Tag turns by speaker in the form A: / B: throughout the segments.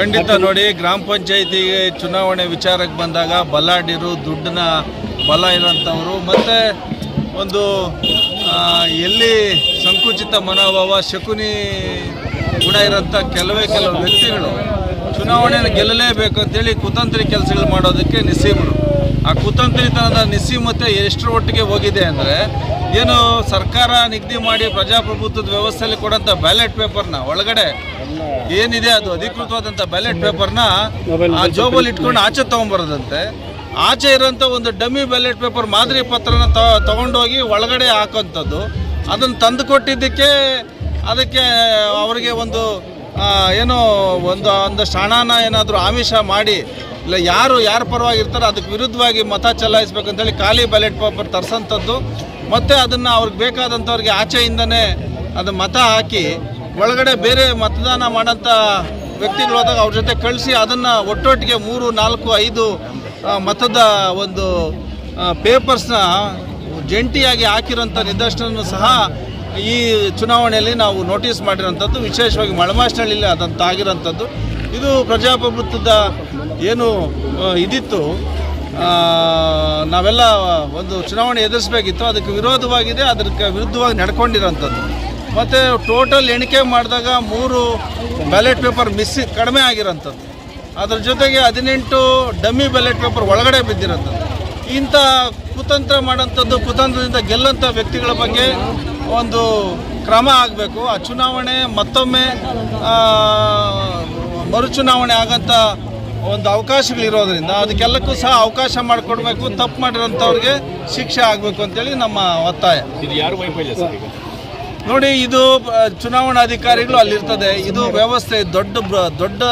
A: ಖಂಡಿತ ನೋಡಿ, ಗ್ರಾಮ ಪಂಚಾಯತಿಗೆ ಚುನಾವಣೆ ವಿಚಾರಕ್ಕೆ ಬಂದಾಗ ಬಲಾಢ್ಯರು, ದುಡ್ಡನ್ನ ಬಲ ಇರೋಂಥವ್ರು ಮತ್ತು ಒಂದು ಎಲ್ಲಿ ಸಂಕುಚಿತ ಮನೋಭಾವ, ಶಕುನಿ ಗುಣ ಇರೋಂಥ ಕೆಲವೇ ಕೆಲವು ವ್ಯಕ್ತಿಗಳು ಚುನಾವಣೆಯನ್ನು ಗೆಲ್ಲಲೇಬೇಕು ಅಂತೇಳಿ ಕುತಂತ್ರಿ ಕೆಲಸಗಳು ಮಾಡೋದಕ್ಕೆ ನಿಸ್ಸೀಮರು ಆ ಕುತಂತ್ರಿತನದ ನಿಸೀಮತೆ ಎಷ್ಟರ ಒಟ್ಟಿಗೆ ಹೋಗಿದೆ ಅಂದರೆ ಏನು ಸರ್ಕಾರ ನಿಗದಿ ಮಾಡಿ ಪ್ರಜಾಪ್ರಭುತ್ವದ ವ್ಯವಸ್ಥೆಯಲ್ಲಿ ಕೊಡೋಂಥ ಬ್ಯಾಲೆಟ್ ಪೇಪರ್ನ ಒಳಗಡೆ ಏನಿದೆ ಅದು ಅಧಿಕೃತವಾದಂಥ ಬ್ಯಾಲೆಟ್ ಪೇಪರ್ನ ಆ ಜೋಬಲ್ಲಿ ಇಟ್ಕೊಂಡು ಆಚೆ ತೊಗೊಂಬರೋದಂತೆ. ಆಚೆ ಇರೋಂಥ ಒಂದು ಡಮ್ಮಿ ಬ್ಯಾಲೆಟ್ ಪೇಪರ್ ಮಾದರಿ ಪತ್ರನ ತ- ತಗೊಂಡೋಗಿ ಒಳಗಡೆ ಹಾಕೋಂಥದ್ದು ಅದನ್ನು ತಂದು ಕೊಟ್ಟಿದ್ದಕ್ಕೆ ಅದಕ್ಕೆ ಅವರಿಗೆ ಒಂದು ಏನೋ ಒಂದು ಒಂದಷ್ಟು ಹಣನ ಏನಾದರೂ ಆಮಿಷ ಮಾಡಿ, ಇಲ್ಲ ಯಾರು, ಯಾರ ಪರವಾಗಿ ಇರ್ತಾರೋ ಅದಕ್ಕೆ ವಿರುದ್ಧವಾಗಿ ಮತ ಚಲಾಯಿಸ್ಬೇಕಂತೇಳಿ ಖಾಲಿ ಬ್ಯಾಲೆಟ್ ಪೇಪರ್ ತರಿಸೋಂಥದ್ದು. ಮತ್ತು ಅದನ್ನು ಅವ್ರಿಗೆ ಬೇಕಾದಂಥವ್ರಿಗೆ ಆಚೆಯಿಂದನೇ ಅದು ಮತ ಹಾಕಿ, ಒಳಗಡೆ ಬೇರೆ ಮತದಾನ ಮಾಡೋಂಥ ವ್ಯಕ್ತಿಗಳು ಹೋದಾಗ ಅವ್ರ ಜೊತೆ ಕಳಿಸಿ ಅದನ್ನು ಒಟ್ಟೊಟ್ಟಿಗೆ ಮೂರು, ನಾಲ್ಕು, ಐದು ಮತದ ಒಂದು ಪೇಪರ್ಸ್ನ ಜಂಟಿಯಾಗಿ ಹಾಕಿರೋಂಥ ನಿದರ್ಶನ ಸಹ ಈ ಚುನಾವಣೆಯಲ್ಲಿ ನಾವು ನೋಟಿಸ್ ಮಾಡಿರೋಂಥದ್ದು ವಿಶೇಷವಾಗಿ ಮಳಮಾಸ್ನಹಳ್ಳಿಯಲ್ಲಿ ಅದಂತ ಆಗಿರೋಂಥದ್ದು ಇದು ಪ್ರಜಾಪ್ರಭುತ್ವದ ಏನು ಇದಿತ್ತು. ನಾವೆಲ್ಲ ಒಂದು ಚುನಾವಣೆ ಎದುರಿಸಬೇಕಿತ್ತು. ಅದಕ್ಕೆ ವಿರೋಧವಾಗಿದೆ, ಅದಕ್ಕೆ ವಿರುದ್ಧವಾಗಿ ನಡ್ಕೊಂಡಿರೋಂಥದ್ದು ಮತ್ತು ಟೋಟಲ್ ಎಣಿಕೆ ಮಾಡಿದಾಗ ಮೂರು ಬ್ಯಾಲೆಟ್ ಪೇಪರ್ ಮಿಸ್ಸಿ ಕಡಿಮೆ ಆಗಿರೋಂಥದ್ದು ಅದ್ರ ಜೊತೆಗೆ ಹದಿನೆಂಟು ಡಮ್ಮಿ ಬ್ಯಾಲೆಟ್ ಪೇಪರ್ ಒಳಗಡೆ ಬಿದ್ದಿರೋಂಥದ್ದು ಇಂಥ ಕುತಂತ್ರ ಮಾಡೋಂಥದ್ದು ಕುತಂತ್ರದಿಂದ ಗೆಲ್ಲಂಥ ವ್ಯಕ್ತಿಗಳ ಬಗ್ಗೆ ಒಂದು ಕ್ರಮ ಆಗಬೇಕು. ಆ ಚುನಾವಣೆ ಮತ್ತೊಮ್ಮೆ ಮರುಚುನಾವಣೆ ಆಗಂಥ ಒಂದು ಅವಕಾಶಗಳಿರೋದ್ರಿಂದ ಅದಕ್ಕೆಲ್ಲಕ್ಕೂ ಸಹ ಅವಕಾಶ ಮಾಡಿಕೊಡ್ಬೇಕು ತಪ್ಪು ಮಾಡಿರೋಂಥವ್ರಿಗೆ ಶಿಕ್ಷೆ ಆಗಬೇಕು ಅಂತೇಳಿ ನಮ್ಮ ಒತ್ತಾಯ.
B: ಇದು ಯಾರು
A: ನೋಡಿ ಇದು ಚುನಾವಣಾ ಅಧಿಕಾರಿಗಳು ಅಲ್ಲಿರ್ತದೆ. ಇದು ವ್ಯವಸ್ಥೆ ದೊಡ್ಡ ದೊಡ್ಡ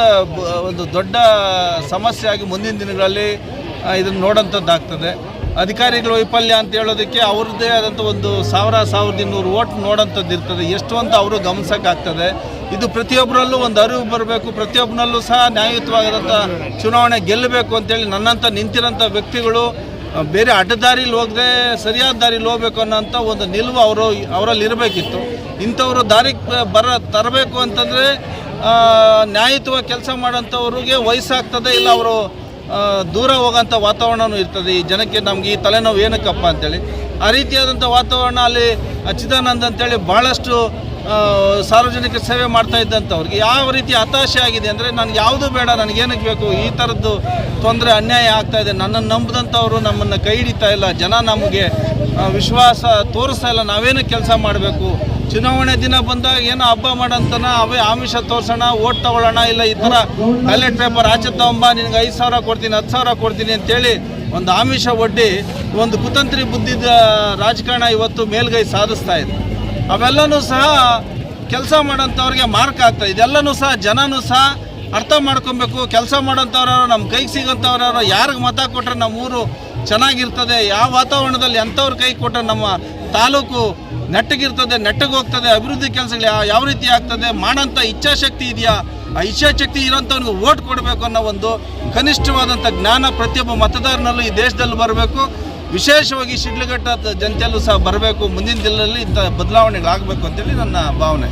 A: ಒಂದು ದೊಡ್ಡ ಸಮಸ್ಯೆ ಆಗಿ ಮುಂದಿನ ದಿನಗಳಲ್ಲಿ ಇದನ್ನು ನೋಡೋಂಥದ್ದಾಗ್ತದೆ ಅಧಿಕಾರಿಗಳ ವೈಫಲ್ಯ ಅಂತ ಹೇಳೋದಕ್ಕೆ ಅವ್ರದ್ದೇ ಆದಂಥ ಒಂದು ಸಾವಿರ, ಸಾವಿರದ ಇನ್ನೂರು ಓಟ್ ನೋಡೋಂಥದ್ದು ಇರ್ತದೆ. ಎಷ್ಟು ಅಂತ ಅವರು ಗಮನಿಸೋಕ್ಕಾಗ್ತದೆ. ಇದು ಪ್ರತಿಯೊಬ್ಬರಲ್ಲೂ ಒಂದು ಅರಿವು ಬರಬೇಕು. ಪ್ರತಿಯೊಬ್ಬನಲ್ಲೂ ಸಹ ನ್ಯಾಯಯುತವಾದಂಥ ಚುನಾವಣೆ ಗೆಲ್ಲಬೇಕು ಅಂತೇಳಿ ನನ್ನಂಥ ನಿಂತಿರೋಂಥ ವ್ಯಕ್ತಿಗಳು ಬೇರೆ ಅಡ್ಡದಾರಿಲಿ ಹೋಗದೆ ಸರಿಯಾದ ದಾರಿಲಿ ಹೋಗ್ಬೇಕು ಅನ್ನೋಂಥ ಒಂದು ನಿಲುವು ಅವರು, ಅವರಲ್ಲಿ ಇರಬೇಕಿತ್ತು. ಇಂಥವರು ದಾರಿಗೆ ಬರ, ತರಬೇಕು ಅಂತಂದರೆ ನ್ಯಾಯಯುತವಾಗಿ ಕೆಲಸ ಮಾಡೋಂಥವ್ರಿಗೆ ವಯಸ್ಸಾಗ್ತದೆ ಇಲ್ಲ ಅವರು ದೂರ ಹೋಗೋಂಥ ವಾತಾವರಣವೂ ಇರ್ತದೆ. ಈ ಜನಕ್ಕೆ ನಮ್ಗೆ ಈ ತಲೆನೋವು ಏನಕ್ಕಪ್ಪ ಅಂತೇಳಿ, ಆ ರೀತಿಯಾದಂಥ ವಾತಾವರಣ ಅಲ್ಲಿ ಚಿದಾನಂದ್ ಅಂತೇಳಿ ಭಾಳಷ್ಟು ಸಾರ್ವಜನಿಕ ಸೇವೆ ಮಾಡ್ತಾ ಇದ್ದಂಥವ್ರಿಗೆ ಯಾವ ರೀತಿ ಹತಾಶೆ ಆಗಿದೆ ಅಂದರೆ, ನನಗೆ ಯಾವುದು ಬೇಡ ನನಗೇನಕ್ಕೆ ಬೇಕು? ಈ ಥರದ್ದು ತೊಂದರೆ ಅನ್ಯಾಯ ಆಗ್ತಾ ಇದೆ. ನನ್ನನ್ನು ನಂಬಿದಂಥವ್ರು ನಮ್ಮನ್ನು ಕೈ ಹಿಡಿತಾ ಇಲ್ಲ. ಜನ ನಮಗೆ ವಿಶ್ವಾಸ ತೋರಿಸ್ತಾ ಇಲ್ಲ. ನಾವೇನು ಕೆಲಸ ಮಾಡಬೇಕು? ಚುನಾವಣೆ ದಿನ ಬಂದಾಗ ಏನೋ ಹಬ್ಬ ಮಾಡೋಂತನ, ಅವೇ ಆಮಿಷ ತೋರ್ಸೋಣ, ಓಟ್ ತಗೊಳ್ಳೋಣ, ಇಲ್ಲ ಈ ಥರ ಬ್ಯಾಲೆಟ್ ಪೇಪರ್ ಆಚೆ ತಗೊಂಬ, ನಿನಗೆ ಐದು ಸಾವಿರ ಕೊಡ್ತೀನಿ, ಹತ್ತು ಸಾವಿರ ಕೊಡ್ತೀನಿ ಅಂತೇಳಿ ಒಂದು ಆಮಿಷ ಒಡ್ಡಿ ಒಂದು ಕುತಂತ್ರಿ ಬುದ್ಧಿದ ರಾಜಕಾರಣ ಇವತ್ತು ಮೇಲ್ಗೈ ಸಾಧಿಸ್ತಾ ಇದೆ. ಅವೆಲ್ಲನೂ ಸಹ ಕೆಲಸ ಮಾಡೋಂಥವ್ರಿಗೆ ಮಾರ್ಕ್ ಆಗ್ತಾ ಇದೆಲ್ಲನೂ ಸಹ ಜನನೂ ಸಹ ಅರ್ಥ ಮಾಡ್ಕೊಬೇಕು. ಕೆಲಸ ಮಾಡೋಂಥವ್ರು ನಮ್ಮ ಕೈಗೆ ಸಿಗೋಂಥವ್ರು ಯಾರಿಗೆ ಮತ ಕೊಟ್ಟರೆ ನಮ್ಮ ಊರು ಚೆನ್ನಾಗಿರ್ತದೆ? ಯಾವ ವಾತಾವರಣದಲ್ಲಿ ಎಂಥವ್ರ ಕೈ ಕೊಟ್ಟರೆ ನಮ್ಮ ತಾಲೂಕು ನೆಟ್ಟಗಿರ್ತದೆ ನೆಟ್ಟಗೆ ಹೋಗ್ತದೆ ಅಭಿವೃದ್ಧಿ ಕೆಲಸಗಳು ಯಾವ ರೀತಿ ಆಗ್ತದೆ ಮಾಡೋಂಥ ಇಚ್ಛಾಶಕ್ತಿ ಇದೆಯಾ? ಆ ಇಚ್ಛಾಶಕ್ತಿ ಇರೋಂಥವ್ನಿಗೆ ಓಟ್ ಕೊಡಬೇಕು ಅನ್ನೋ ಒಂದು ಕನಿಷ್ಠವಾದಂಥ ಜ್ಞಾನ ಪ್ರತಿಯೊಬ್ಬ ಮತದಾರನಲ್ಲೂ ಈ ದೇಶದಲ್ಲಿ ಬರಬೇಕು. ವಿಶೇಷವಾಗಿ ಶಿಡ್ಲಘಟ್ಟ ಜನತೆಯಲ್ಲೂ ಸಹ ಬರಬೇಕು. ಮುಂದಿನ ದಿನದಲ್ಲಿ ಇಂಥ ಬದಲಾವಣೆಗಳಾಗಬೇಕು ಅಂತೇಳಿ ನನ್ನ ಭಾವನೆ.